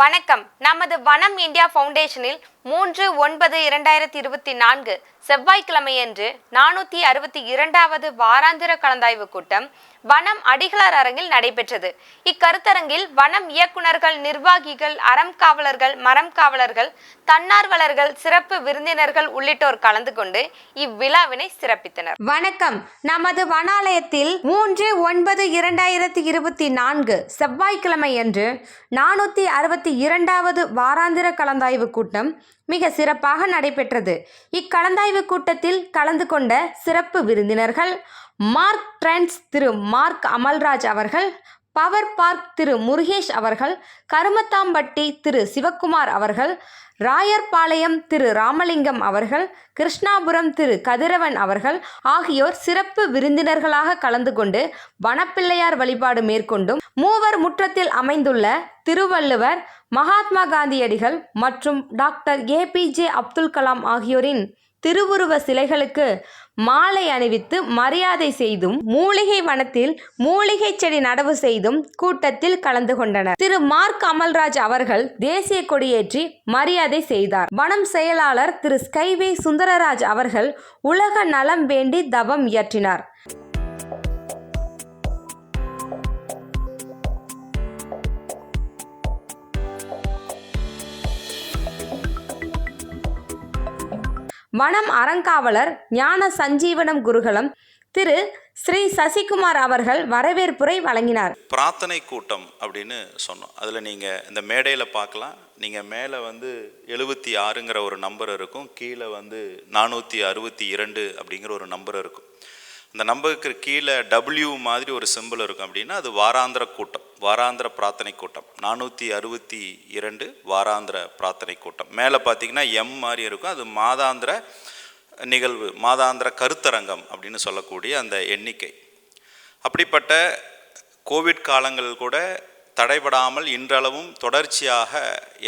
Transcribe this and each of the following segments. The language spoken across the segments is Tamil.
வணக்கம். நமது வனம் இந்தியா ஃபவுண்டேஷனில் மூன்று ஒன்பது இரண்டாயிரத்தி இருபத்தி நான்கு செவ்வாய்க்கிழமையன்று நானூற்றி அறுபத்தி இரண்டாவது வாராந்திர கலந்தாய்வு கூட்டம் வனம் அடிகளார் அரங்கில் நடைபெற்றது. இக்கருத்தரங்கில் வனம் இயக்குனர்கள் நிர்வாகிகள் அறம் காவலர்கள் மரம் காவலர்கள் தன்னார்வலர்கள் சிறப்பு விருந்தினர்கள் உள்ளிட்டோர் கலந்து கொண்டு இவ்விழாவினை சிறப்பித்தனர். வணக்கம். நமது வனாலயத்தில் மூன்று ஒன்பது இரண்டாயிரத்தி இருபத்தி நான்கு செவ்வாய்க்கிழமையன்று நானூற்றி அறுபத்தி இரண்டாவது வாராந்திர கலந்தாய்வு கூட்டம் மிக சிறப்பாக நடைபெற்றது. இக்கலந்தாய்வு கூட்டத்தில் கலந்து கொண்ட சிறப்பு விருந்தினர்கள் மார்க் ட்ரெண்ட்ஸ் திரு மார்க் அமல்ராஜ் அவர்கள் பவர் பார்க் திரு முருகேஷ் அவர்கள் கருமத்தாம்பட்டி திரு சிவக்குமார் அவர்கள் ராயர்பாளையம் திரு ராமலிங்கம் அவர்கள் கிருஷ்ணாபுரம் திரு கதிரவன் அவர்கள் ஆகியோர் சிறப்பு விருந்தினர்களாக கலந்து கொண்டு வனப்பிள்ளையார் வழிபாடு மேற்கொண்டும் மூவர் முற்றத்தில் அமைந்துள்ள திருவள்ளுவர் மகாத்மா காந்தியடிகள் மற்றும் டாக்டர் ஏபிஜே அப்துல் கலாம் ஆகியோரின் திருவுருவ சிலைகளுக்கு மாலை அணிவித்து மரியாதை செய்தும் மூலிகை வனத்தில் மூலிகை செடி நடவு செய்தும் கூட்டத்தில் கலந்து கொண்டனர். திரு மார்க் அமல்ராஜ் அவர்கள் தேசிய கொடியேற்றி மரியாதை செய்தார். வனம் செயலாளர் திரு ஸ்கைவே சுந்தரராஜ் அவர்கள் உலக நலம் வேண்டி தவம் இயற்றினார். வனம் அறங்காவலர் ஞான சஞ்சீவனம் குருகலம் திரு ஸ்ரீ சசிகுமார் அவர்கள் வரவேற்புரை வழங்கினார். பிரார்த்தனை கூட்டம் அப்படின்னு சொன்னோம். அதில் நீங்கள் இந்த மேடையில் பார்க்கலாம். நீங்கள் மேலே வந்து எழுபத்தி ஆறுங்கிற ஒரு நம்பர் இருக்கும். கீழே வந்து நானூற்றி அறுபத்தி இரண்டு அப்படிங்கிற ஒரு நம்பர் இருக்கும். அந்த நம்பருக்கு கீழே டபிள்யூ மாதிரி ஒரு சிம்பிள் இருக்கும் அப்படின்னா அது வாராந்திர கூட்டம் வாராந்திர பிரார்த்தனை கூட்டம். நானூற்றி அறுபத்தி இரண்டு வாராந்திர பிரார்த்தனை கூட்டம். மேலே பார்த்தீங்கன்னா எம் மாதிரி இருக்கும். அது மாதாந்திர நிகழ்வு மாதாந்திர கருத்தரங்கம் அப்படின்னு சொல்லக்கூடிய அந்த எண்ணிக்கை. அப்படிப்பட்ட கோவிட் காலங்கள் கூட தடைபடாமல் இன்றளவும் தொடர்ச்சியாக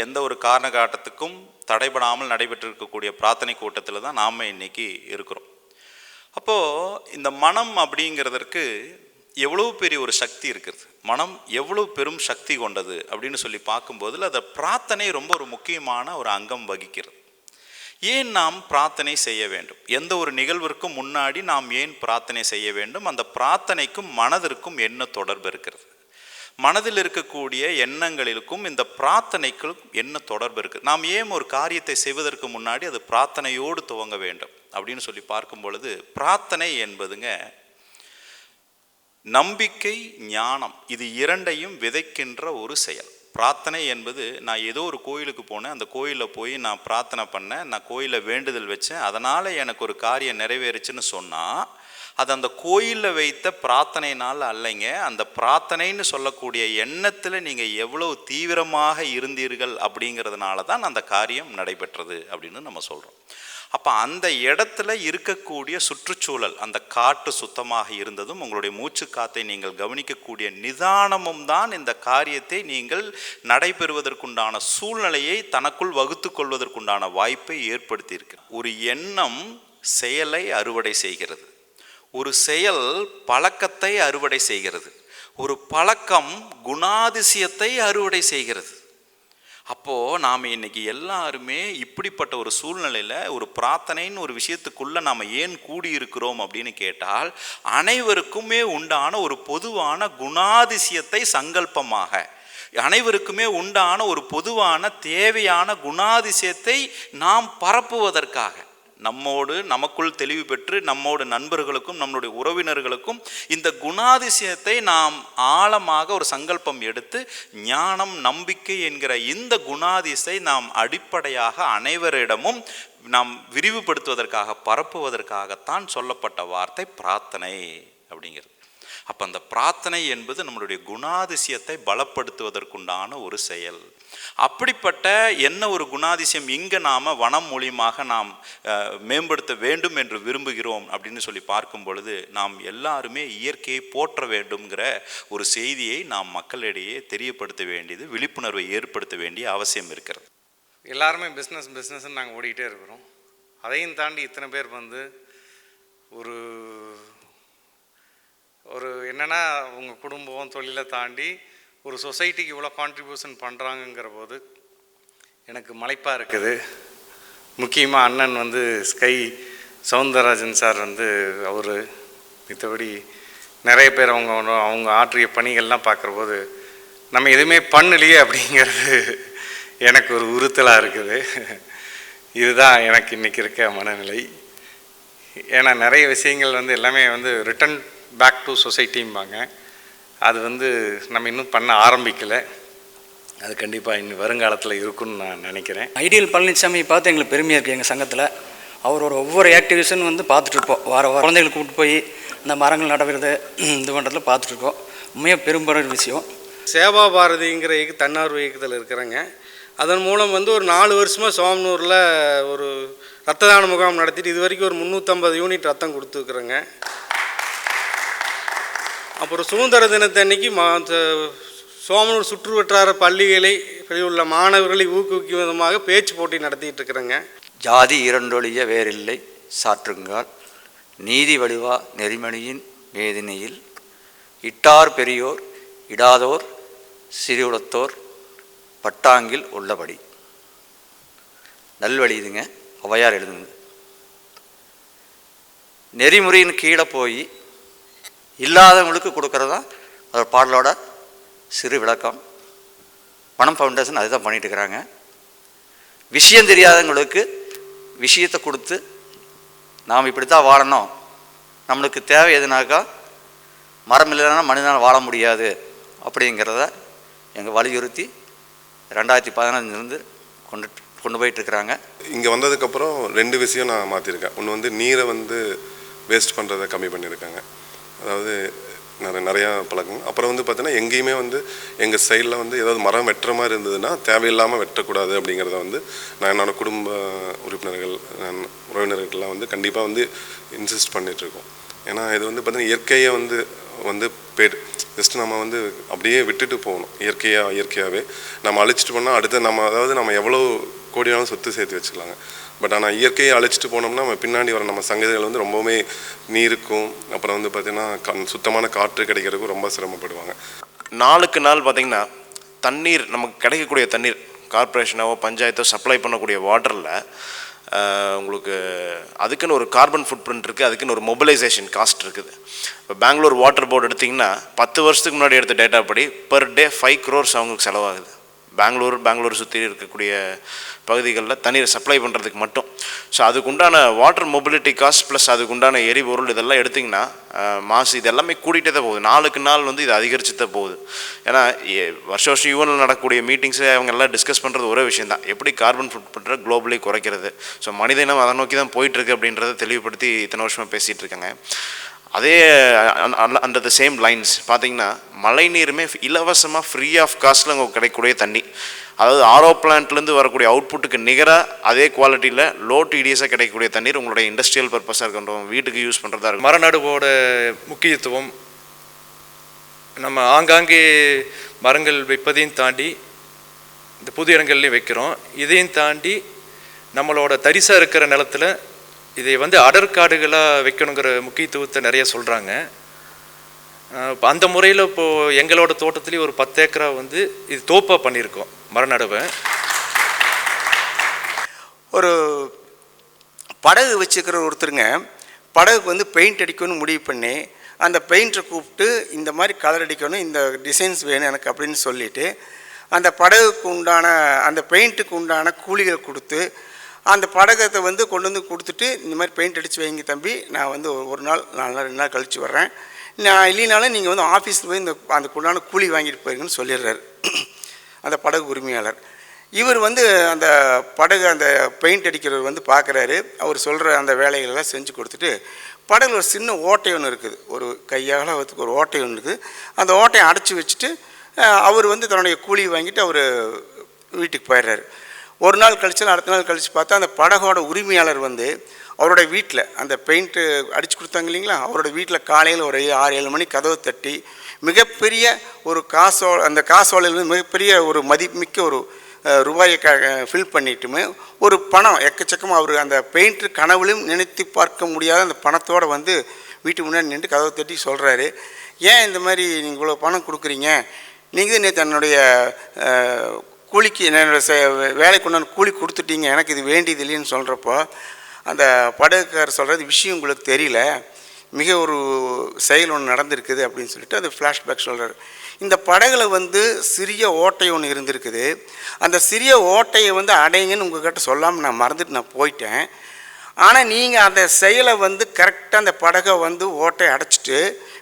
எந்த ஒரு காரண காட்டத்துக்கும் தடைபடாமல் நடைபெற்றிருக்கக்கூடிய பிரார்த்தனை கூட்டத்தில் தான் நாம் இன்னைக்கு இருக்கிறோம். அப்போது இந்த மனம் அப்படிங்கிறதற்கு எவ்வளோ பெரிய ஒரு சக்தி இருக்கிறது? மனம் எவ்வளோ பெரும் சக்தி கொண்டது? அப்படின்னு சொல்லி பார்க்கும்போதில் அந்த பிரார்த்தனை ரொம்ப ஒரு முக்கியமான ஒரு அங்கம் வகிக்கிறது. ஏன் நாம் பிரார்த்தனை செய்ய வேண்டும்? எந்த ஒரு நிகழ்விற்கும் முன்னாடி நாம் ஏன் பிரார்த்தனை செய்ய வேண்டும்? அந்த பிரார்த்தனைக்கும் மனதிற்கும் என்ன தொடர்பு இருக்கிறது? மனதில் இருக்கக்கூடிய எண்ணங்களுக்கும் இந்த பிரார்த்தனைக்கும் என்ன தொடர்பு இருக்குது நாம் ஏன் ஒரு காரியத்தை செய்வதற்கு முன்னாடி அது பிரார்த்தனையோடு துவங்க வேண்டும்? அப்படின்னு சொல்லி பார்க்கும் பொழுது பிரார்த்தனை என்பதுங்க நம்பிக்கை ஞானம் இது இரண்டையும் விதைக்கின்ற ஒரு செயல். பிரார்த்தனை என்பது நான் ஏதோ ஒரு கோயிலுக்கு போனேன் அந்த கோயிலில் போய் நான் பிரார்த்தனை பண்ணேன் நான் கோயிலில் வேண்டுதல் வச்சேன் அதனால் எனக்கு ஒரு காரியம் நிறைவேறுச்சுன்னு சொன்னால் அது அந்த கோயிலில் வைத்த பிரார்த்தனைனால் அல்லைங்க. அந்த பிரார்த்தனைன்னு சொல்லக்கூடிய எண்ணத்தில் நீங்கள் எவ்வளவு தீவிரமாக இருந்தீர்கள் அப்படிங்கிறதுனால தான் அந்த காரியம் நடைபெற்றது அப்படின்னு நம்ம சொல்கிறோம் அப்போ அந்த இடத்துல இருக்கக்கூடிய சுற்றுச்சூழல் அந்த காட்டு சுத்தமாக இருந்ததும் உங்களுடைய மூச்சு காத்தை நீங்கள் கவனிக்கக்கூடிய நிதானமும் தான் இந்த காரியத்தை நீங்கள் நடைபெறுவதற்குண்டான சூழ்நிலையை தனக்குள் வகுத்து கொள்வதற்குண்டான வாய்ப்பை ஏற்படுத்தியிருக்கு. ஒரு எண்ணம் செயலை அறுவடை செய்கிறது. ஒரு செயல் பழக்கத்தை அறுவடை செய்கிறது. ஒரு பழக்கம் குணாதிசயத்தை அறுவடை செய்கிறது. அப்போது நாம் இன்னைக்கு எல்லாருமே இப்படிப்பட்ட ஒரு சூழ்நிலையில் ஒரு பிரார்த்தனைன்னு ஒரு விஷயத்துக்குள்ளே நாம் ஏன் கூடியிருக்கிறோம் அப்படின்னு கேட்டால் அனைவருக்குமே உண்டான ஒரு பொதுவான குணாதிசயத்தை சங்கல்பமாக அனைவருக்குமே உண்டான ஒரு பொதுவான தேவையான குணாதிசயத்தை நாம் பரப்புவதற்காக நம்மோடு நமக்குள் தெளிவு பெற்று நம்மோடு நண்பர்களுக்கும் நம்மளுடைய உறவினர்களுக்கும் இந்த குணாதிசயத்தை நாம் ஆழமாக ஒரு சங்கல்பம் எடுத்து ஞானம் நம்பிக்கை என்கிற இந்த குணாதிசை நாம் அடிப்படையாக அனைவரிடமும் நாம் விரிவுபடுத்துவதற்காக பரப்புவதற்காகத்தான் சொல்லப்பட்ட வார்த்தை பிரார்த்தனை அப்படிங்கிறது. அப்போ அந்த பிரார்த்தனை என்பது நம்மளுடைய குணாதிசயத்தை பலப்படுத்துவதற்குண்டான ஒரு செயல். அப்படிப்பட்ட என்ன ஒரு குணாதிசயம் இங்கே நாம் வனம் மூலியமாக நாம் மேம்படுத்த வேண்டும் என்று விரும்புகிறோம் அப்படின்னு சொல்லி பார்க்கும் பொழுது நாம் எல்லாருமே இயற்கையை போற்ற வேண்டும்ங்கிற ஒரு செய்தியை நாம் மக்களிடையே தெரியப்படுத்த வேண்டியது விழிப்புணர்வை ஏற்படுத்த வேண்டிய அவசியம் இருக்கிறது. எல்லாருமே பிஸ்னஸ் பிஸ்னஸ்ன்னு நாங்கள் ஓடிக்கிட்டே இருக்கிறோம். அதையும் தாண்டி இத்தனை பேர் வந்து ஒரு ஒரு என்னென்னா உங்கள் குடும்பம் தொழிலை தாண்டி ஒரு சொசைட்டிக்கு இவ்வளோ கான்ட்ரிபியூஷன் பண்ணுறாங்கங்கிற போது எனக்கு மலைப்பாக இருக்குது. முக்கியமாக அண்ணன் வந்து ஸ்கை சவுந்தரராஜன் சார் வந்து அவர் மித்தபடி நிறைய பேர் அவங்க அவங்க ஆற்றிய பணிகள்லாம் பார்க்குற போது நம்ம எதுவுமே பண்ணலையே அப்படிங்கிறது எனக்கு ஒரு உறுத்தலாக இருக்குது. இதுதான் எனக்கு இன்றைக்கி இருக்க மனநிலை. ஏன்னா நிறைய விஷயங்கள் வந்து எல்லாமே வந்து ரிட்டன் பேக் டு சொசைட்டிம்பாங்க அது வந்து நம்ம இன்னும் பண்ண ஆரம்பிக்கலை. அது கண்டிப்பாக இன்னும் வருங்காலத்தில் இருக்கும்னு நான் நினைக்கிறேன். ஐடியல் பழனிசாமி பார்த்து எங்களுக்கு பெருமையாக இருக்குது எங்கள் சங்கத்தில். அவரோட ஒவ்வொரு ஆக்டிவிஷன் வந்து பார்த்துட்ருப்போம் வார வாரம் குழந்தைகளை கூப்பிட்டு போய் இந்த மரங்கள் நடவுறது இது பண்ணுறதுல பார்த்துட்ருக்கோம் உண்மையாக பெரும்பெற விஷயம். சேவா பாரதிங்கிற இயக்க தன்னார்வ இயக்கத்தில் இருக்கிறேங்க. அதன் மூலம் வந்து ஒரு நாலு வருஷமாக சோமனூரில் ஒரு ரத்த தான முகாம் நடத்திட்டு இது வரைக்கும் ஒரு முந்நூற்றம்பது யூனிட் ரத்தம் கொடுத்துருக்குறேங்க. அப்புறம் சுதந்திர தினத்தன்னைக்கு மா சோமனூர் சுற்று வட்டார பள்ளிகளை உள்ள மாணவர்களை ஊக்குவிக்கும் விதமாக பேச்சு போட்டி நடத்திட்டு இருக்கிறேங்க. ஜாதி இரண்டொழிய வேறில்லை சாற்றுங்கால். நீதி வடிவா நெறிமணியின் வேதனையில் இட்டார் பெரியோர் இடாதோர் சிறுகுலத்தோர் பட்டாங்கில் உள்ளபடி. நல்வழி இதுங்க ஔவையார் எழுதுங்க நெறிமுறையின் கீழே போய் இல்லாதவங்களுக்கு கொடுக்கறது? தான் அதோட பாடலோட சிறு விளக்கம். பணம் ஃபவுண்டேஷன் அதுதான் பண்ணிட்டு இருக்கிறாங்க. விஷயம் தெரியாதவங்களுக்கு விஷயத்தை கொடுத்து நாம் இப்படி தான் வாழணும். நம்மளுக்கு தேவை எதுனாக்கா மரம் இல்லைன்னா மனிதனால் வாழ முடியாது அப்படிங்கிறத எங்கள் வலியுறுத்தி ரெண்டாயிரத்தி பதினஞ்சுலேருந்து கொண்டு கொண்டு போயிட்டுருக்குறாங்க இங்கே வந்ததுக்கப்புறம் ரெண்டு விஷயம் நான் மாற்றிருக்கேன் ஒன்று வந்து நீரை வந்து வேஸ்ட் பண்ணுறதை கம்மி பண்ணியிருக்காங்க. அதாவது நிறைய நிறையா பழக்கம் அப்புறம் வந்து பார்த்தீங்கன்னா எங்கேயுமே வந்து எங்கள் சைடில் வந்து ஏதாவது மரம் வெட்டுற மாதிரி இருந்ததுன்னா தேவையில்லாமல் வெட்டக்கூடாது அப்படிங்கிறத வந்து நான் என்னோட குடும்ப உறுப்பினர்கள் நான் உறவினர்கள்லாம் வந்து கண்டிப்பாக வந்து இன்சிஸ்ட் பண்ணிகிட்ருக்கோம் ஏன்னா இது வந்து பார்த்திங்கன்னா இயற்கையை வந்து வந்து பேட் ஜஸ்ட் நம்ம வந்து அப்படியே விட்டுட்டு போகணும். இயற்கையாக இயற்கையாகவே நம்ம அழிச்சிட்டு போனால் அடுத்து நம்ம அதாவது நம்ம எவ்வளோ கோடினாலும் சொத்து சேர்த்து வச்சுக்கலாங்க. பட் ஆனால் இயற்கையை அழைச்சிட்டு போனோம்னா நம்ம பின்னாடி வர நம்ம சங்கதிகள் வந்து ரொம்பவுமே நீருக்கும். அப்புறம் வந்து பார்த்திங்கன்னா கண் சுத்தமான காற்று கிடைக்கிறதுக்கும் ரொம்ப சிரமப்படுவாங்க. நாளுக்கு நாள் பார்த்திங்கன்னா தண்ணீர் நமக்கு கிடைக்கக்கூடிய தண்ணீர் கார்ப்பரேஷனோ பஞ்சாயத்தோ சப்ளை பண்ணக்கூடிய வாட்டரில் உங்களுக்கு அதுக்குன்னு ஒரு கார்பன் ஃபுட் பிரிண்ட் இருக்குது அதுக்குன்னு ஒரு மொபிலைசேஷன் காஸ்ட் இருக்குது. இப்போ பெங்களூர் வாட்டர் போர்டு எடுத்திங்கன்னா பத்து வருஷத்துக்கு முன்னாடி எடுத்த டேட்டா படி பர் டே ஃபைவ் க்ரோர்ஸ் அவங்களுக்கு செலவாகுது. பெங்களூர் பெங்களூர் சுற்றி இருக்கக்கூடிய பகுதிகளில் தண்ணீர் சப்ளை பண்ணுறதுக்கு மட்டும். ஸோ அதுக்குண்டான வாட்டர் மொபிலிட்டி காஸ்ட் ப்ளஸ் அதுக்குண்டான எரிபொருள் இதெல்லாம் எடுத்திங்கன்னா மாசு இது எல்லாமே கூட்டிகிட்டே தான் போகுது. நாளுக்கு நாள் வந்து இது அதிகரிச்சு தான் போகுது. ஏன்னா வருஷ வருஷம் வருஷம் யூனில் நடக்கக்கூடிய மீட்டிங்ஸு அவங்க எல்லாம் டிஸ்கஸ் பண்ணுறது ஒரே விஷயம் தான். எப்படி கார்பன் ஃபுட் பண்ணுற குளோபலி குறைக்கிறது ஸோ மனிதனம் அதை நோக்கி தான் போயிட்டுருக்கு அப்படின்றத தெளிவுபடுத்தி இத்தனை வருஷமாக பேசிகிட்டு இருக்காங்க. அதே அண்டர் த சேம் லைன்ஸ் பார்த்தீங்கன்னா மழை நீருமே இலவசமாக ஃப்ரீ ஆஃப் காஸ்ட்டில் அங்கே கிடைக்கக்கூடிய தண்ணி. அதாவது ஆரோ பிளான்ட்லேருந்து வரக்கூடிய அவுட்புட்டுக்கு நிகராக அதே குவாலிட்டியில் லோ டிடிஎஸாக கிடைக்கக்கூடிய தண்ணீர் உங்களுடைய இண்டஸ்ட்ரியல் பர்பஸாக இருக்கட்டும் வீட்டுக்கு யூஸ் பண்ணுறதா இருக்கும். மரநடுவோட முக்கியத்துவம் நம்ம ஆங்காங்கே மரங்கள் வைப்பதையும் தாண்டி இந்த புது இடங்கள்லையும் வைக்கிறோம். இதையும் தாண்டி நம்மளோட தரிசாக இருக்கிற நிலத்துல இதை வந்து அடற்காடுகளாக வைக்கணுங்கிற முக்கியத்துவத்தை நிறைய சொல்கிறாங்க அந்த முறையில் இப்போது எங்களோட தோட்டத்துலேயும் ஒரு பத்து ஏக்கரா வந்து இது தோப்பாக பண்ணியிருக்கோம் மரநடுவை. ஒரு படகு வச்சுக்கிற ஒருத்தருங்க படகுக்கு வந்து பெயிண்ட் அடிக்கணும்னு முடிவு பண்ணி அந்த பெயிண்டரை கூப்பிட்டு இந்த மாதிரி கலர் அடிக்கணும் இந்த டிசைன்ஸ் வேணும் எனக்கு அப்படின்னு சொல்லிவிட்டு அந்த படகுக்கு உண்டான அந்த பெயிண்ட்டுக்கு உண்டான கூலிகள் கொடுத்து அந்த படகத்தை வந்து கொண்டு வந்து கொடுத்துட்டு இந்த மாதிரி பெயிண்ட் அடித்து வைங்க தம்பி. நான் வந்து ஒரு- நாள் நாலு நாள் ரெண்டு நாள் கழித்து வர்றேன். நான் இல்லைனாலும் நீங்கள் வந்து ஆஃபீஸில் போய் இந்த அந்த குண்டான கூலி வாங்கிட்டு போயிருங்கன்னு சொல்லிடுறாரு. அந்த படகு உரிமையாளர். இவர் வந்து அந்த படகு அந்த பெயிண்ட் அடிக்கிறவர் வந்து பார்க்குறாரு அவர் சொல்கிற அந்த வேலைகளெல்லாம் செஞ்சு கொடுத்துட்டு படகுல ஒரு சின்ன ஓட்டை ஒன்று இருக்குது. ஒரு கையாளத்துக்கு ஒரு ஓட்டை ஒன்று இருக்குது. அந்த ஓட்டையை அடைச்சி வச்சுட்டு அவர் வந்து தன்னுடைய கூலி வாங்கிட்டு அவர் வீட்டுக்கு போயிடுறாரு. ஒரு நாள் கழிச்சு அடுத்த நாள் கழித்து பார்த்தா அந்த படகோட உரிமையாளர் வந்து அவரோட வீட்டில் அந்த பெயிண்ட்டு அடிச்சு கொடுத்தாங்க இல்லைங்களா? அவரோட வீட்டில் காலையில் ஒரு ஆறு ஏழு மணி கதவை தட்டி மிகப்பெரிய ஒரு காசோ அந்த காசோலையில் மிகப்பெரிய ஒரு மதிப்புமிக்க ஒரு ரூபாயை க ஃபில் பண்ணிட்டுமே ஒரு பணம் எக்கச்சக்கமாக அவர் அந்த பெயிண்டர் கனவுலையும் நினைத்து பார்க்க முடியாத அந்த பணத்தோடு வந்து வீட்டு முன்னாடி நின்று கதவை தட்டி சொல்கிறாரு ஏன் இந்த மாதிரி நீங்கள் இவ்வளோ பணம் கொடுக்குறீங்க? நீங்கள் நேற்று என்னுடைய கூலிக்கு என்னோடய செ- வேலைக்கு கொண்டாந்து கூலி கொடுத்துட்டீங்க எனக்கு இது வேண்டியது இல்லைன்னு சொல்கிறப்போ அந்த படகுக்காரர் சொல்கிறது விஷயம் உங்களுக்கு தெரியல மிக ஒரு செயல் ஒன்று நடந்திருக்குது அப்படின்னு சொல்லிட்டு அது ஃப்ளாஷ்பேக் சொல்கிறார் இந்த படகுல வந்து சிறிய ஓட்டை ஒன்று இருந்திருக்குது. அந்த சிறிய ஓட்டையை வந்து அடையுங்கன்னு உங்கள்கிட்ட சொல்லாமல் நான் மறந்துட்டு நான் போயிட்டேன். ஆனால் நீங்கள் அந்த செயலை வந்து கரெக்டாக அந்த படகை வந்து ஓட்டை அடைச்சிட்டு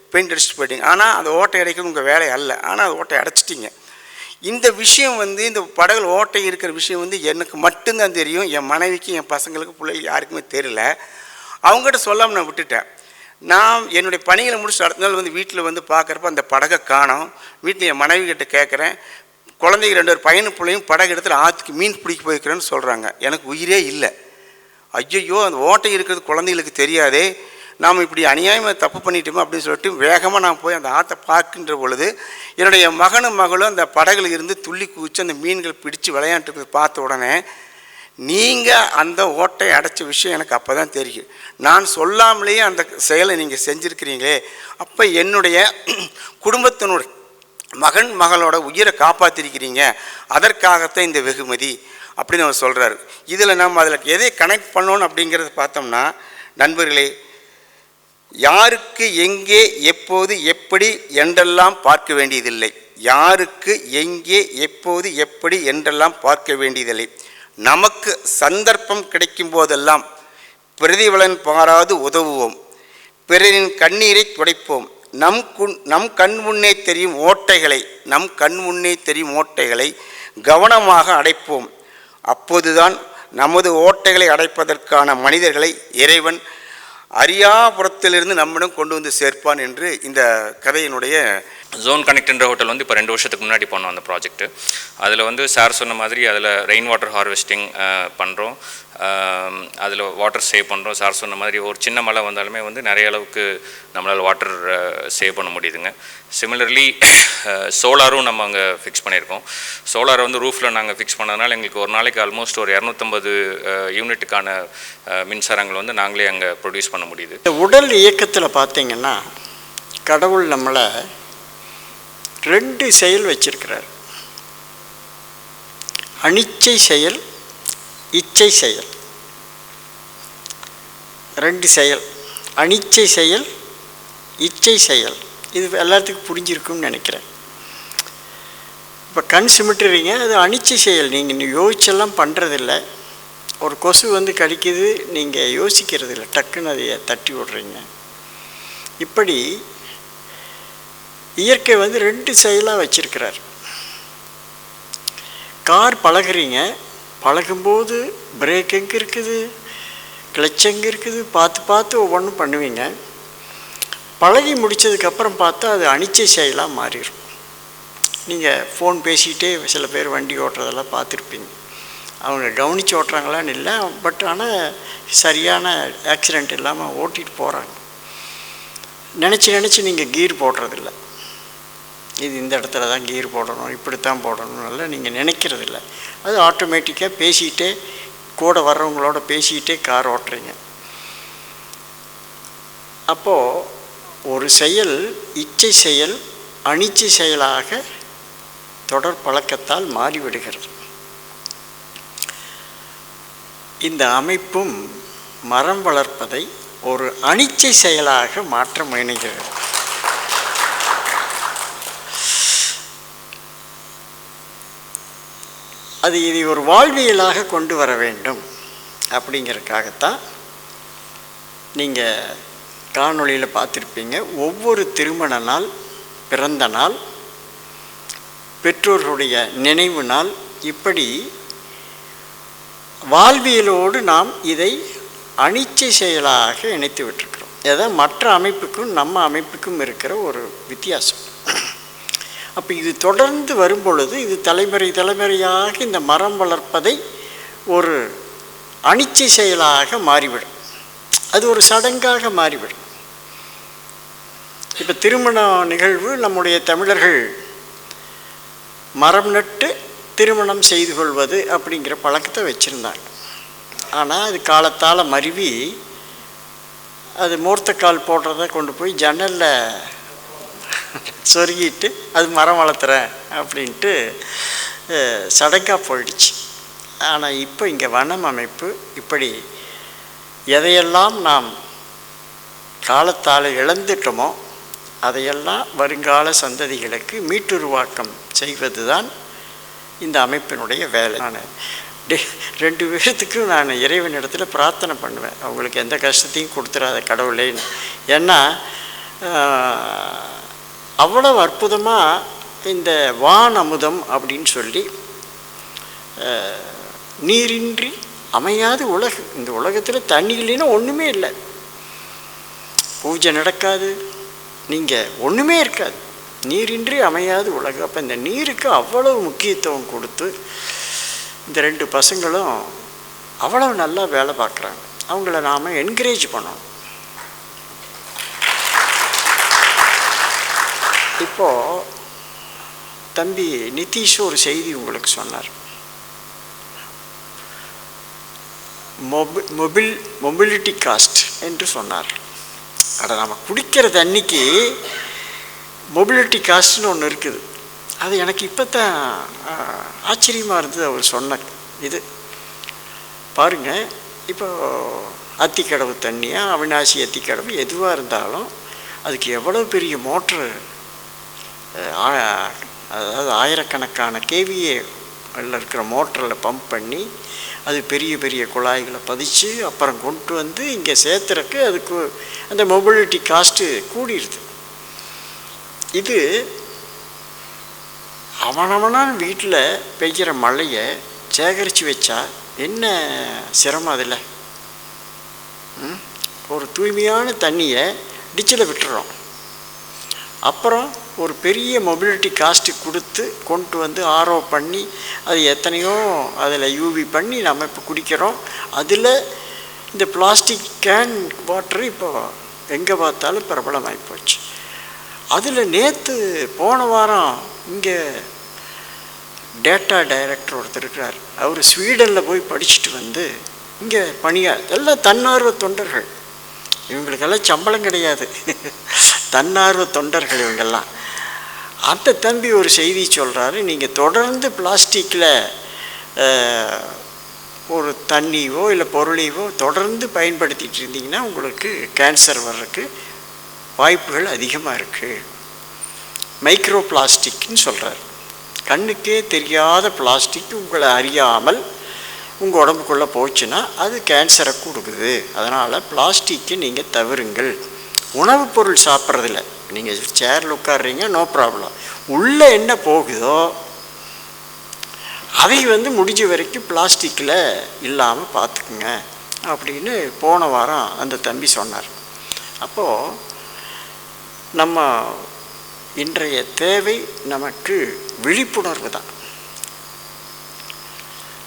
பெயிண்ட் அடிச்சுட்டு போயிட்டீங்க. ஆனால் அந்த ஓட்டை அடைக்கிறது உங்கள் வேலை அல்ல. ஆனால் அந்த ஓட்டை அடைச்சிட்டிங்க. இந்த விஷயம் வந்து இந்த படகு ஓட்டை இருக்கிற விஷயம் வந்து எனக்கு மட்டும்தான் தெரியும். என் மனைவிக்கு என் பசங்களுக்கு பிள்ளைகள் யாருக்குமே தெரியல. அவங்ககிட்ட சொல்லாமல் நான் விட்டுட்டேன். நான் என்னுடைய பணிகளை முடிச்சு அடுத்த நாள் வந்து வீட்டில் வந்து பார்க்குறப்ப அந்த படகை காணோம். வீட்டில் என் மனைவி கிட்ட கேட்குறேன் குழந்தைங்க ரெண்டு ஒரு பையனு பிள்ளையும் படகு இடத்துல ஆற்றுக்கு மீன் பிடிக்க போயிருக்கிறேன்னு சொல்கிறாங்க எனக்கு உயிரே இல்லை. ஐயையோ அந்த ஓட்டை இருக்கிறது குழந்தைகளுக்கு தெரியாதே. நாம் இப்படி அநியாயமாக தப்பு பண்ணிட்டோமோ அப்படின்னு சொல்லிட்டு வேகமாக நான் போய் அந்த ஆற்றை பார்க்கின்ற பொழுது என்னுடைய மகனும் மகளும் அந்த படகுல இருந்து துள்ளி குதிச்சு அந்த மீன்கள் பிடிச்சு விளையாண்டுட்டு பார்த்த உடனே நீங்கள் அந்த ஓட்டை அடைச்ச விஷயம் எனக்கு அப்போ தான் தெரியும். நான் சொல்லாமலேயே அந்த செயலை நீங்கள் செஞ்சுருக்கிறீங்களே அப்போ என்னுடைய குடும்பத்தினுடைய மகன் மகளோட உயிரை காப்பாற்றிருக்கிறீங்க அதற்காகத்தான் இந்த வெகுமதி அப்படின்னு அவர் சொல்கிறாரு இதில் நம்ம அதில் எதை கனெக்ட் பண்ணணும் அப்படிங்கிறத பார்த்தோம்னா நண்பர்களே யாருக்கு எங்கே எப்போது எப்படி என்றெல்லாம் பார்க்க வேண்டியதில்லை. யாருக்கு எங்கே எப்போது எப்படி என்றெல்லாம் பார்க்க வேண்டியதில்லை. நமக்கு சந்தர்ப்பம் கிடைக்கும் போதெல்லாம் பிரதிபலன் பாராது உதவுவோம். பிறரின் கண்ணீரை துடைப்போம். நம் குன் நம் கண் முன்னே தெரியும் ஓட்டைகளை நம் கண் முன்னே தெரியும் ஓட்டைகளை கவனமாக அடைப்போம். அப்போதுதான் நமது ஓட்டைகளை அடைப்பதற்கான மனிதர்களை இறைவன் அரியாபுரத்திலிருந்து நம்மிடம் கொண்டு வந்து சேர்ப்பான் என்று இந்த கதையினுடைய ஜோன் கனெக்ட்ன்ற ஹோட்டல் வந்து இப்போ ரெண்டு வருஷத்துக்கு முன்னாடி பண்ணோம் அந்த ப்ராஜெக்ட்டு அதில் வந்து சார் சொன்ன மாதிரி அதில் ரெயின் வாட்டர் ஹார்வெஸ்டிங் பண்ணுறோம் அதில் வாட்டர் சேவ் பண்ணுறோம் சார் சொன்ன மாதிரி ஒரு சின்ன மழை வந்தாலுமே வந்து நிறைய அளவுக்கு நம்மளால் வாட்டர் சேவ் பண்ண முடியுதுங்க. சிமிலர்லி சோலாரும் நம்ம அங்கே ஃபிக்ஸ் பண்ணியிருக்கோம். சோலாரை வந்து ரூஃபில் நாங்கள் ஃபிக்ஸ் பண்ணதுனால எங்களுக்கு ஒரு நாளைக்கு ஆல்மோஸ்ட் ஒரு இரநூத்தம்பது யூனிட்டுக்கான மின்சாரங்கள் வந்து நாங்களே அங்கே ப்ரொடியூஸ் பண்ண முடியுது. உடல் இயக்கத்தில் பார்த்தீங்கன்னா கடவுள் நம்மளை ரெண்டு செயல் வச்சிருக்கிறார். அனிச்சை செயல் இச்சை செயல். ரெண்டு செயல். அனிச்சை செயல் இச்சை செயல். இது எல்லாத்துக்கும் புரிஞ்சிருக்கும்னு நினைக்கிறேன். இப்போ கண் சிமிட்டுறீங்க அது அனிச்சை செயல். நீங்கள் இன்னும் யோசிச்செல்லாம் பண்ணுறதில்ல ஒரு கொசு வந்து கடிக்குது நீங்கள் யோசிக்கிறது இல்லை டக்குன்னு அதை தட்டி விடுறீங்க. இப்படி இயற்கை வந்து ரெண்டு செயலாக வச்சிருக்கிறார். கார் பழகுறீங்க பழகும்போது பிரேக் எங்கே இருக்குது? கிளச் எங்கே இருக்குது? பார்த்து பார்த்து ஒவ்வொன்றும் பண்ணுவீங்க. பழகி முடித்ததுக்கப்புறம் பார்த்தா அது அனிச்சை செயலாக மாறிடும். நீங்கள் ஃபோன் பேசிக்கிட்டே சில பேர் வண்டி ஓட்டுறதெல்லாம் பார்த்துருப்பீங்க. அவங்க கவனித்து ஓட்டுறாங்களான்னு இல்லை பட் ஆனால் சரியான ஆக்சிடெண்ட் இல்லாமல் ஓட்டிகிட்டு போகிறாங்க நினச்சி நினச்சி நீங்கள் கீர் போடுறதில்ல. இது இந்த இடத்துல தான் கீர் போடணும் இப்படித்தான் போடணும்னால எல்லாம் நீங்கள் நினைக்கிறதில்ல. அது ஆட்டோமேட்டிக்காக பேசிக்கிட்டே கூட வர்றவங்களோட பேசிக்கிட்டே கார் ஓட்டுறீங்க. அப்போது ஒரு செயல் இச்சை செயல் அனிச்சை செயலாக தொடர் பழக்கத்தால் மாறிவிடுகிறது. இந்த அமைப்பும் மரம் வளர்ப்பதை ஒரு அனிச்சை செயலாக மாற்ற முயணுகிறது அது இதை ஒரு வாழ்வியலாக கொண்டு வர வேண்டும் அப்படிங்கிறதுக்காகத்தான் நீங்கள் காணொளியில் பார்த்துருப்பீங்க. ஒவ்வொரு திருமண நாள் பிறந்த நாள் பெற்றோர்களுடைய நினைவு நாள் இப்படி வாழ்வியலோடு நாம் இதை அனிச்சை செயலாக இணைத்து விட்டிருக்கிறோம். எதை மற்ற அமைப்புக்கும் நம்ம அமைப்புக்கும் இருக்கிற ஒரு வித்தியாசம். அப்போ இது தொடர்ந்து வரும் பொழுது இது தலைமுறை தலைமுறையாக இந்த மரம் வளர்ப்பதை ஒரு அனிச்சை செயலாக மாறிவிடும். அது ஒரு சடங்காக மாறிவிடும். இப்போ திருமண நிகழ்வு நம்முடைய தமிழர்கள் மரம் நட்டு திருமணம் செய்து கொள்வது அப்படிங்கிற பழக்கத்தை வச்சுருந்தாங்க. ஆனால் அது காலத்தால் மருவி அது மூர்த்தக்கால் போடுறத கொண்டு போய் ஜன்னலில் சொருகிட்டு அது மரம் வளர்த்துறேன் அப்படின்ட்டு சடங்காக போயிடுச்சு. ஆனால் இப்போ இங்கே வனம் அமைப்பு இப்படி எதையெல்லாம் நாம் காலத்தால் இழந்துட்டோமோ அதையெல்லாம் வருங்கால சந்ததிகளுக்கு மீட்டுருவாக்கம் செய்வது தான் இந்த அமைப்பினுடைய வேலை. நான் டே- ரெண்டு பேர்த்துக்கும் நான் இறைவனிடத்தில் பிரார்த்தனை பண்ணுவேன். அவங்களுக்கு எந்த கஷ்டத்தையும் கொடுத்துறாத கடவுளேன்னு. ஏன்னா அவ்வளவு அற்புதமாக இந்த வான் அமுதம் அப்படின்னு சொல்லி நீரின்றி அமையாது உலகு. இந்த உலகத்தில் தண்ணி இல்லைன்னா ஒன்றுமே இல்லை. பூஜை நடக்காது. நீங்கள் ஒன்றுமே இருக்காது. நீரின்றி அமையாது உலகம் அப்போ இந்த நீருக்கு அவ்வளவு முக்கியத்துவம் கொடுத்து இந்த ரெண்டு பசங்களும் அவ்வளவு நல்லா வேலை பார்க்குறாங்க. அவங்கள நாம் என்கரேஜ் பண்ணணும். இப்போது தம்பி நிதிஷ் ஒரு செய்தி உங்களுக்கு சொன்னார். மொபி மொபில் மொபிலிட்டி காஸ்ட் என்று சொன்னார். அதை நம்ம குடிக்கிற தண்ணிக்கு மொபிலிட்டி காஸ்ட்னு ஒன்று இருக்குது. அது எனக்கு இப்போ தான் ஆச்சரியமாக இருந்தது அவர் சொன்ன இது. பாருங்கள் இப்போ அத்திக்கடவு தண்ணியாக அவினாசி அத்திக்கடவு எதுவாக இருந்தாலும் அதுக்கு எவ்வளோ பெரிய மோட்ரு அதாவது ஆயிரக்கணக்கான கேவிஏ இருக்கிற மோட்டரில் பம்ப் பண்ணி அது பெரிய பெரிய குழாய்களை பதிச்சு அப்புறம் கொண்டு வந்து இங்கே சேர்த்துறக்கு அதுக்கு அந்த மொபிலிட்டி காஸ்ட்டு கூடிடுது இது அவனவனான் வீட்டில் பெய்கிற மழையை சேகரித்து வச்சா என்ன சிரமம் அதில்? ம்? ஒரு தூய்மையான தண்ணியை டிச்சில் விட்டுறோம். அப்புறம் ஒரு பெரிய மொபிலிட்டி காஸ்ட்டு கொடுத்து கொண்டு வந்து ஆரோ பண்ணி அது எத்தனையோ அதில் யூவி பண்ணி நம்ம இப்போ குடிக்கிறோம். அதில் இந்த பிளாஸ்டிக் கேன் வாட்டர் இப்போ எங்கே பார்த்தாலும் பிரபலமாகி போச்சு. அதில் நேற்று போன வாரம் இங்கே டேட்டா டைரக்டர் ஒருத்தர் இருக்கிறார் அவர் ஸ்வீடனில் போய் படிச்சுட்டு வந்து இங்கே பணியா எல்லாம் தன்னார்வ தொண்டர்கள். இவங்களுக்கெல்லாம் சம்பளம் கிடையாது. தன்னார்வ தொண்டர்கள் இவங்கெல்லாம். அந்த தம்பி ஒரு செய்தி சொல்கிறாரு நீங்கள் தொடர்ந்து பிளாஸ்டிக்கில் ஒரு தண்ணியோ இல்லை பொருளையோ தொடர்ந்து பயன்படுத்திகிட்டு இருந்தீங்கன்னா உங்களுக்கு கேன்சர் வர்றதுக்கு வாய்ப்புகள் அதிகமாக இருக்குது மைக்ரோ பிளாஸ்டிக்னு சொல்கிறார் கண்ணுக்கே தெரியாத பிளாஸ்டிக் உங்களை அறியாமல் உங்கள் உடம்புக்குள்ளே போச்சுன்னா அது கேன்சரை கொடுக்குது. அதனால் பிளாஸ்டிக்கை நீங்கள் தவிருங்கள். உணவுப் பொருள் சாப்பிட்றதில்ல. நீங்கள் சேரில் உட்காடுறீங்க நோ ப்ராப்ளம் உள்ளே என்ன போகுதோ அதை வந்து முடிஞ்ச வரைக்கும் பிளாஸ்டிக்கில் இல்லாமல் பார்த்துக்குங்க அப்படின்னு போன வாரம் அந்த தம்பி சொன்னார். அப்போது நம்ம இன்றைய தேவை நமக்கு விழிப்புணர்வு தான்.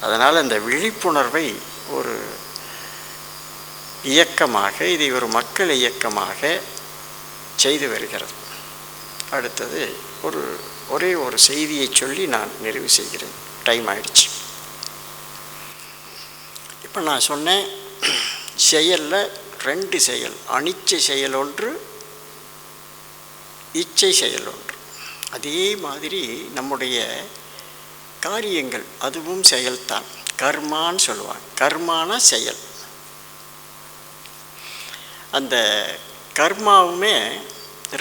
அதனால் அந்த விழிப்புணர்வை ஒரு இயக்கமாக இதை ஒரு மக்கள் இயக்கமாக செய்து வருகிறது. அடுத்தது ஒரு ஒரே ஒரு செய்தியை சொல்லி நான் நிறைவு செய்கிறேன். டைம் ஆயிடுச்சு. இப்போ நான் சொன்னேன் செயலில் ரெண்டு செயல் அனிச்சை செயல் ஒன்று இச்சை செயல் ஒன்று. அதே மாதிரி நம்முடைய காரியங்கள் அதுவும் செயல்தான். கர்மான்னு சொல்லுவாங்க. கர்மான செயல். அந்த கர்மாவுமே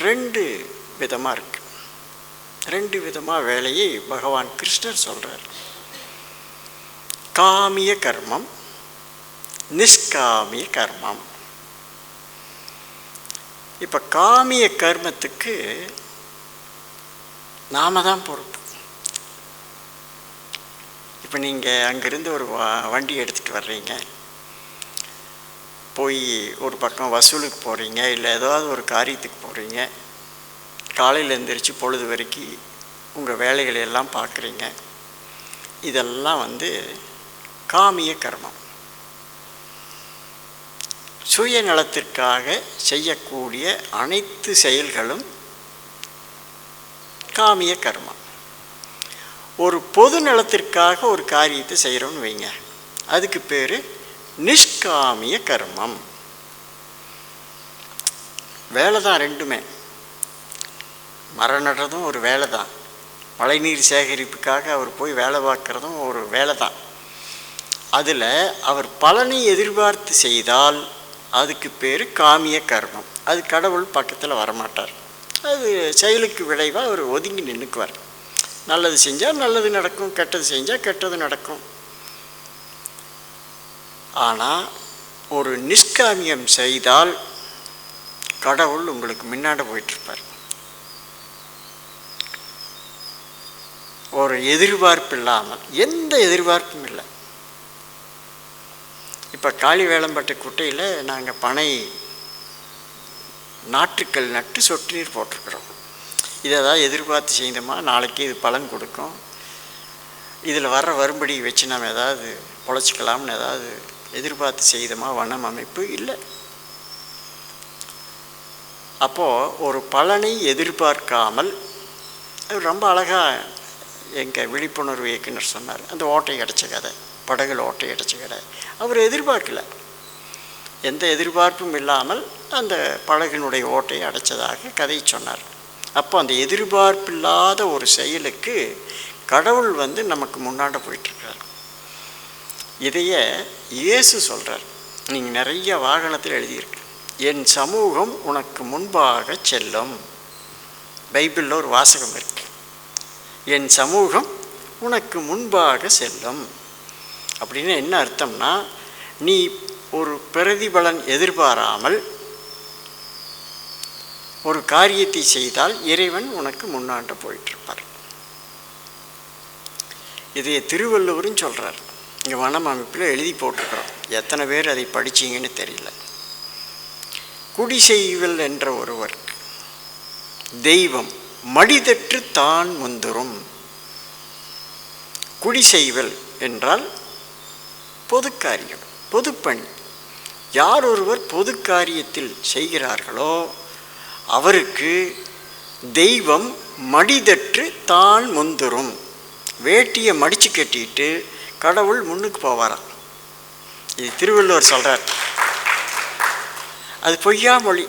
ரெண்டு விதமாக இருக்குது ரெண்டு விதமாக வேலையை பகவான் கிருஷ்ணர் சொல்கிறார் காமிய கர்மம் நிஷ்காமிய கர்மம். இப்போ காமிய கர்மத்துக்கு நாம தான் பொறுப்பு. இப்போ நீங்கள் அங்கேருந்து ஒரு வ வண்டி எடுத்துகிட்டு வர்றீங்க. போய் ஒரு பக்கம் வசூலுக்கு போகிறீங்க இல்லை ஏதாவது ஒரு காரியத்துக்கு போகிறீங்க காலையில் எழுந்திரிச்சு பொழுது வரைக்கும் உங்கள் வேலைகளை எல்லாம் பார்க்குறீங்க இதெல்லாம் வந்து காமிய கர்மம். சுயநலத்திற்காக செய்யக்கூடிய அனைத்து செயல்களும் காமிய கர்மம். ஒரு பொது நலத்திற்காக ஒரு காரியத்தை செய்கிறோன்னு வைங்க. அதுக்கு பேர் நிஷ்காமிய கர்மம். வேலை தான் ரெண்டுமே. மரம் நடுறதும் ஒரு வேலை தான் மழைநீர் சேகரிப்புக்காக அவர் போய் வேலை பார்க்குறதும் ஒரு வேலை தான் அதில் அவர் பலனை எதிர்பார்த்து செய்தால் அதுக்கு பேர் காமிய கர்மம். அது கடவுள் பக்கத்தில் வரமாட்டார். அது செயலுக்கு விளைவாக அவர் ஒதுங்கி நின்றுக்குவார் நல்லது செஞ்சால் நல்லது நடக்கும் கெட்டது செஞ்சால் கெட்டது நடக்கும். ஆனால் ஒரு நிஷ்காமியம் செய்தால் கடவுள் உங்களுக்கு முன்னாடி போயிட்டுருப்பார். ஒரு எதிர்பார்ப்பு இல்லாமல் எந்த எதிர்பார்ப்பும் இல்லை. இப்போ காளி வேளம்பட்டு குட்டையில் நாங்கள் பனை நாற்றுக்கள் நட்டு சொட்டு நீர் போட்டிருக்கிறோம். இதை தான் எதிர்பார்த்து செய்தோமா? நாளைக்கு இது பலன் கொடுக்கும். இதில் வர்ற வரும்படி வச்சு நம்ம ஏதாவது பொழைச்சிக்கலாம்னு ஏதாவது எதிர்பார்த்து செய்தமா வனம் அமைப்பு இல்லை. அப்போது ஒரு பலனை எதிர்பார்க்காமல் அது ரொம்ப அழகாக எங்கள் விழிப்புணர்வு இயக்குனர் சொன்னார். அந்த ஓட்டை அடைச்ச கதை படகுல ஓட்டை அடைச்ச கதை. அவர் எதிர்பார்க்கல. எந்த எதிர்பார்ப்பும் இல்லாமல் அந்த படகினுடைய ஓட்டையை அடைச்சதாக கதை சொன்னார். அப்போ அந்த எதிர்பார்ப்பில்லாத ஒரு செயலுக்கு கடவுள் வந்து நமக்கு முன்னாண்ட போயிட்டுருக்கார் இதையே இயேசு சொல்கிறார் நீங்கள் நிறைய வாகனத்தில் எழுதியிருக்கு. என் சமூகம் உனக்கு முன்பாக செல்லும். பைபிளில் ஒரு வாசகம் இருக்கு. என் சமூகம் உனக்கு முன்பாக செல்லும். அப்படின்னு என்ன அர்த்தம்னா நீ ஒரு பிரதிபலன் எதிர்பாராமல் ஒரு காரியத்தை செய்தால் இறைவன் உனக்கு முன்னாண்ட போயிட்டுருப்பார். இதைய திருவள்ளுவரும் சொல்கிறார் இங்கே வனம் அமைப்பில் எழுதி போட்டிருக்கிறோம். எத்தனை பேர் அதை படிச்சீங்கன்னு தெரியல. குடிசெய்வல் என்ற ஒருவர் தெய்வம் மடிதற்று தான் முந்துரும் குடிசெய்வல் என்றால் பொது காரியம் பொதுப்பணி. யார் ஒருவர் பொது காரியத்தில் செய்கிறார்களோ அவருக்கு தெய்வம் மடிதற்று தான் முந்துரும் வேட்டியை மடித்து கட்டிட்டு கடவுள் முன்னுக்கு போவாராம். இது திருவள்ளுவர் சொல்கிறார் அது பொய்யா மொழி.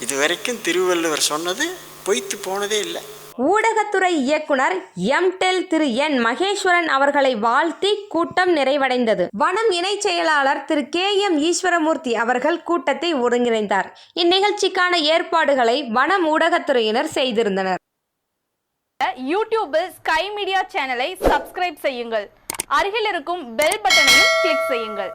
இது வரைக்கும் திருவள்ளுவர் சொன்னது பொய்த்து போனதே இல்லை. ஊடகத்துறை இயக்குனர் எம்டெல் திரு. என். மகேஸ்வரன் அவர்களை வாழ்த்தி கூட்டம் நிறைவடைந்தது. வனம் இணைச் செயலாளர் திரு. கே. எம். ஈஸ்வரமூர்த்தி அவர்கள் கூட்டத்தை ஒருங்கிணைந்தார். இந்நிகழ்ச்சிக்கான ஏற்பாடுகளை வனம் ஊடகத்துறையினர் செய்திருந்தனர். யூடியூபில் ஸ்கை மீடியா சேனலை சப்ஸ்கிரைப் செய்யுங்கள். அருகில் இருக்கும் பெல் பட்டனையும் கிளிக் செய்யுங்கள்.